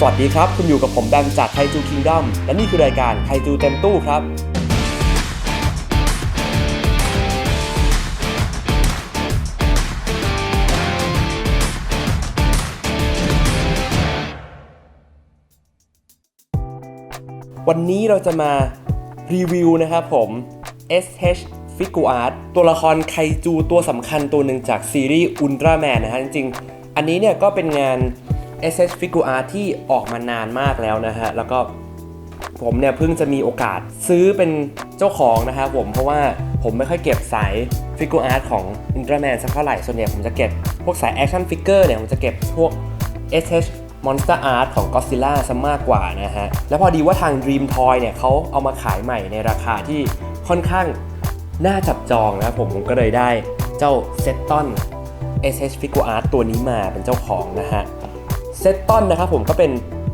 สวัสดีครับ คุณอยู่กับผมแบมจากไคจูคิงด o มและนี่คือรายการไคจูเต็มตู้ครับ วันนี้เราจะมารีวิวนะครับผม SH Figure Art ตัวละครไคจูตัวสำคัญตัวหนึ่งจากซีรีส์อุลตร้าแมนนะฮะจริงๆ อันนี้เนี่ยก็เป็นงาน SH Figure Art ที่ออกมานานมากแล้วนะฮะ แล้วก็ผมเนี่ยเพิ่งจะมีโอกาสซื้อเป็นเจ้าของนะครับผมเพราะว่าผมไม่ค่อยเก็บสายฟิก u ร์อาร์ตของอุลตร้าแมนสักเท่าไหร่ ส่วนใหญ่ผมจะเก็บพวกสายแอคชั่นฟิกเกอร์เนี่ยผมจะเก็บพวก SH Monster Art ของ Godzilla ซะมากกว่านะฮะ แล้วพอดีว่าทาง Dream Toy เนี่ยเขาเอามาขายใหม่ในราคาที่ค่อนข้างน่าจับจองนะครับผมผมก็เลยได้เจ้าเซตตอน SH Figure Art ตัวนี้มาเป็นเจ้าของนะฮะ เซตตอนนะครับผมก็เป็น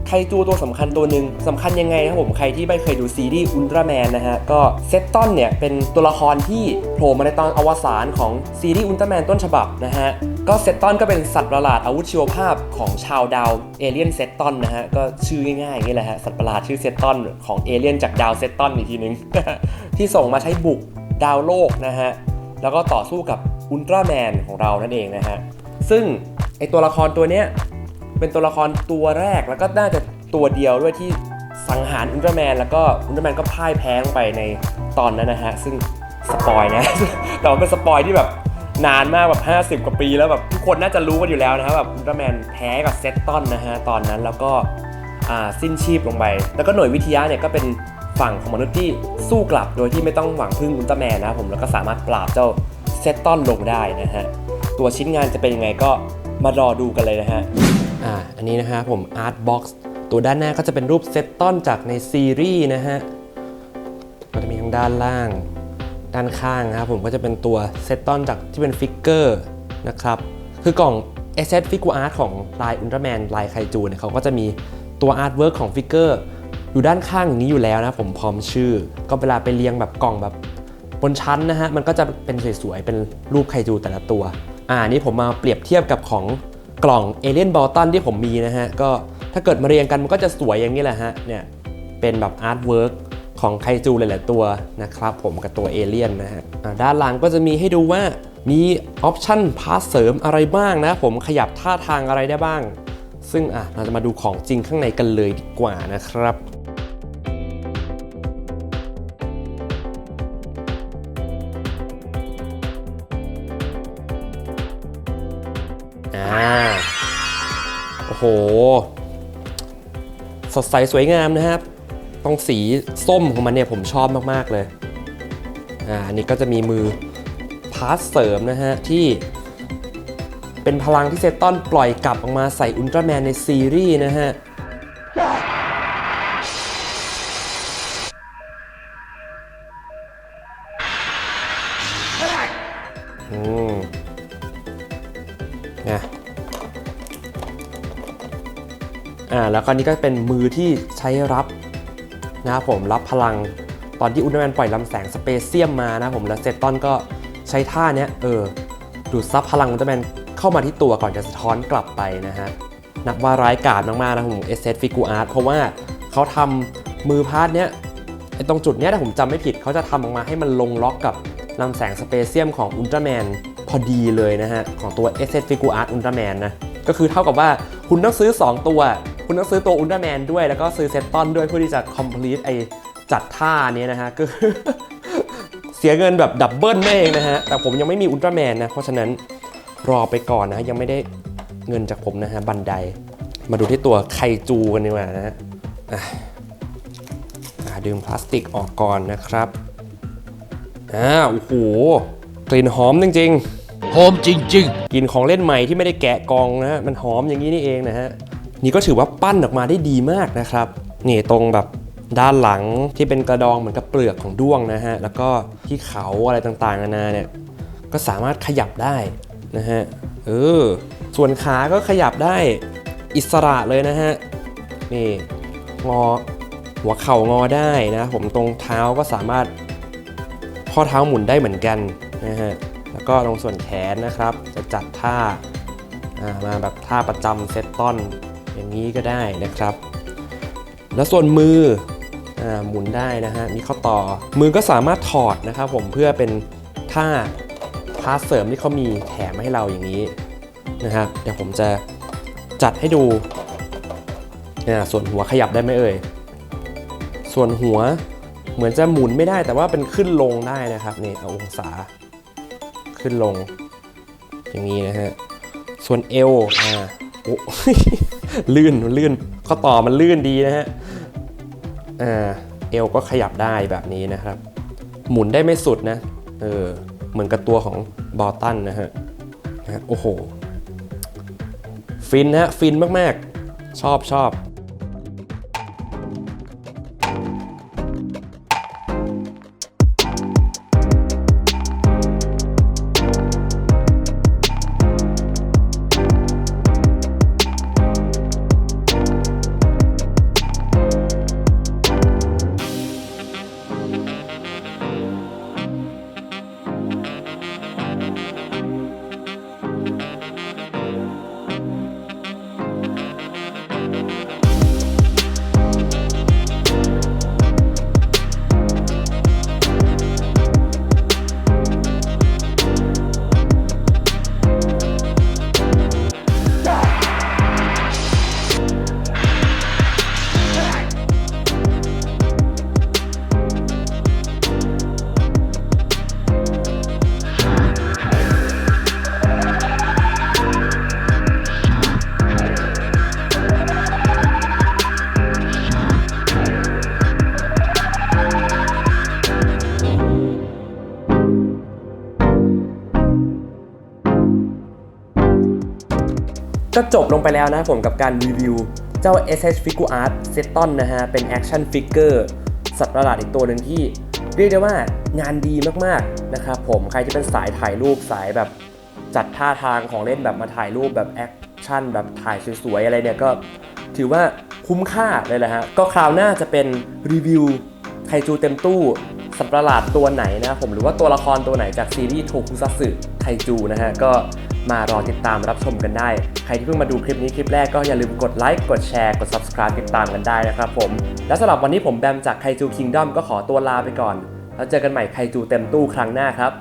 ไคจูตัวสำคัญตัวหนึ่งสำคัญยังไงครับผมใครที่ไม่เคยดูซีรีส์อุลตร้าแมนนะฮะก็เซตตอนเนี่ยเป็นตัวละครที่โผล่มาในตอนอวสานของซีรีส์อุลตร้าแมนต้นฉบับนะฮะก็เซตตอนก็เป็นสัตว์ประหลาดอาวุธชีวภาพของชาวดาวเอเลียนเซตตอนนะฮะก็ชื่อง่ายๆอย่างนี้แหละฮะสัตว์ประหลาดชื่อเซตตอนของเอเลียนจากดาวเซตตอนอีกทีนึงที่ส่งมาใช้บุกดาวโลกนะฮะแล้วก็ต่อสู้กับอุลตร้าแมนของเรานั่นเองนะฮะซึ่งไอตัวละครตัวเนี้ย เป็นตัวละครตัวแรกแล้วก็น่าจะตัวเดียวด้วยที่สังหารอุลตร้าแมนแล้วก็อุลตร้าแมนก็พ่ายแพ้ลงไปในตอนนั้นนะฮะ ซึ่งสปอยนะ แต่ว่าเป็นสปอยที่แบบนานมากแบบ 50 กว่าปีแล้วแบบทุกคนน่าจะรู้กันอยู่แล้วนะครับแบบอุลตร้าแมนแพ้กับเซตตอนนะฮะตอนนั้นแล้วก็อ่าสิ้นชีพลงไป แล้วก็หน่วยวิทยาเนี่ยก็เป็นฝั่งของมนุษย์ที่สู้กลับโดยที่ไม่ต้องหวังพึ่งอุลตร้าแมนนะครับผมแล้วก็สามารถปราบเจ้าเซตตอนลงได้นะฮะตัวชิ้นงานจะเป็นยังไงก็มารอดูกันเลยนะฮะ อ่าอันนี้นะฮะผม Art Box ตัวด้านหน้าก็จะเป็นรูปเซตต้นจากในซีรีส์นะฮะก็จะมีทางด้านล่าง ด้านข้างนะครับผมก็จะเป็นตัวเซตต้นจากที่เป็นฟิกเกอร์นะครับ คือกล่อง s s Figure Art ของลายอุลตร้าแมนลายไคจูเนี่ยเขาก็จะมีตัวอาร์ตเวิร์กของฟิกเกอร์อยู่ด้านข้างอย่างนี้อยู่แล้วนะผมพร้อมชื่อ ก็เวลาไปเรียงแบบกล่องแบบบนชั้นนะฮะ มันก็จะเป็นสวยๆ เป็นรูปไคจูแต่ละตัว อ่า นี่ผมมาเปรียบเทียบกับของ กล่องเอเลียนบอลตันที่ผมมีนะฮะ ก็ถ้าเกิดมาเรียงกันมันก็จะสวยอย่างนี้แหละฮะ เนี่ยเป็นแบบอาร์ตเวิร์กของไคจูหลายๆตัวนะครับผมกับตัวเอเลียนนะฮะด้านหลังก็จะมีให้ดูว่ามีออปชั่นพาสเสริมอะไรบ้างนะผมขยับท่าทางอะไรได้บ้าง ซึ่งอะเราจะมาดูของจริงข้างในกันเลยดีกว่านะครับ โอ้โห สดใสสวยงามนะครับ ตรงสีส้มของมันเนี่ยผมชอบมากๆเลยอ่าอันนี้ก็จะมีมือพาสเสริมนะฮะ ที่เป็นพลังที่เซตตอนปล่อยกลับออกมาใส่อุลตร้าแมนในซีรีส์นะฮะ อ่าแล้วก็นี่ก็เป็นมือที่ใช้รับนะครับผมรับพลังตอนที่อุลตร้าแมนปล่อยลำแสงสเปเซียมมานะผมแล้วเซตตอนก็ใช้ท่าเนี้ยเออดูดซับพลังอุลตร้าแมนเข้ามาที่ตัวก่อนจะสะท้อนกลับไปนะฮะนับว่าร้ายกาจมากๆนะผมเอเซตฟิกูอาร์ตเพราะว่าเขาทำมือพาร์ทเนี้ยไอตรงจุดเนี้ยถ้าผมจำไม่ผิดเขาจะทำออกมาให้มันลงล็อกกับลำแสงสเปเซียมของอุลตร้าแมนพอดีเลยนะฮะ ของตัว s อ f i g u r e Art Ultraman นะ ก็คือเท่ากับว่าคุณต้องซื้อ 2 ตัว คุณต้องซื้อตัวอุลตร้าแมนด้วย แล้วก็ซื้อเซตตอนด้วยเพื่อที่จะ complete ไอจัดท่านี้นะฮะก็คือเสียเงินแบบดับเบิลนั่นเองนะฮะ แต่ผมยังไม่มีอุลตร้าแมนนะ เพราะฉะนั้นรอไปก่อนนะฮะยังไม่ได้เงินจากผมนะฮะ บันได มาดูที่ตัวไคจูกันดีกว่านะฮะอะอะดึงพลาสติกออกก่อนนะครับอ่าโอ้โหกลิ่นหอมจริงๆหอมจริงกลิ่นของเล่นใหม่ที่ไม่ได้แกะกล่องนะฮะมันหอมอย่างนี้นี่เองนะฮะ นี่ก็ถือว่าปั้นออกมาได้ดีมากนะครับนี่ตรงแบบด้านหลังที่เป็นกระดองเหมือนกับเปลือกของด้วงนะฮะ แล้วก็ที่เขาอะไรต่างๆนานาเนี่ย ก็สามารถขยับได้นะฮะ เออ ส่วนขาก็ขยับได้อิสระเลยนะฮะ นี่งอหัวเข่างอได้นะ ผมตรงเท้าก็สามารถข้อเท้าหมุนได้เหมือนกันนะฮะ แล้วก็ตรงส่วนแขนนะครับ จะจัดท่าามาแบบท่าประจำเซตตอน อย่างนี้ก็ได้นะครับ แล้วส่วนมืออหมุนได้นะฮะมีข้อต่อ มือก็สามารถถอดนะครับผมเพื่อเป็นท่าพาสเสริมที่เขามีแถมให้เราอย่างนี้นะครับเดี๋ยวผมจะจัดให้ดูส่วนหัวขยับได้ไหมเอ่ยส่วนหัวเหมือนจะหมุนไม่ได้แต่ว่าเป็นขึ้นลงได้นะครับนี่เอาองศาขึ้นลง อย่างนี้นะฮะส่วนเอวอ่า โอ้ลื่นลื่นข้อต่อมันลื่นดีนะฮะเอวก็ขยับได้แบบนี้นะครับ หมุนได้ไม่สุดนะเออเหมือนกับตัวของบอตันนะฮะนะฮะโอ้โห ฟินนะฮะ ฟินมาก ๆ ชอบชอบ ก็จบลงไปแล้วนะผมกับการรีวิว เจ้า SH Figure Art s e t o n นะฮะ เป็น Action Figure สัตว์ประหลาดอีกตัวหนึ่งที่ เรียกได้ว่างานดีมากๆนะครับผมใครที่เป็นสายถ่ายรูปสายแบบจัดท่าทางของเล่นแบบมาถ่ายรูปแบบแอคชั่นแบบถ่ายสวยๆ อะไรเนี่ยก็ถือว่าคุ้มค่าเลยแหละฮะ ก็คราวหน้าจะเป็นรีวิวไคจูเต็มตู้ สัตว์ประหลาดตัวไหนนะผมหรือว่าตัวละครตัวไหนจากซีรีส์โทคุซัตสึไคจูนะฮะ ก็ มารอติดตามรับชมกันได้ ใครที่เพิ่งมาดูคลิปนี้คลิปแรกก็อย่าลืมกดไลค์กดแชร์กด subscribe ติดตามกันได้นะครับผม และสำหรับวันนี้ผมแบมจากไคจูคิงดอมก็ขอตัวลาไปก่อน แล้วเจอกันใหม่ไคจูเต็มตู้ครั้งหน้าครับ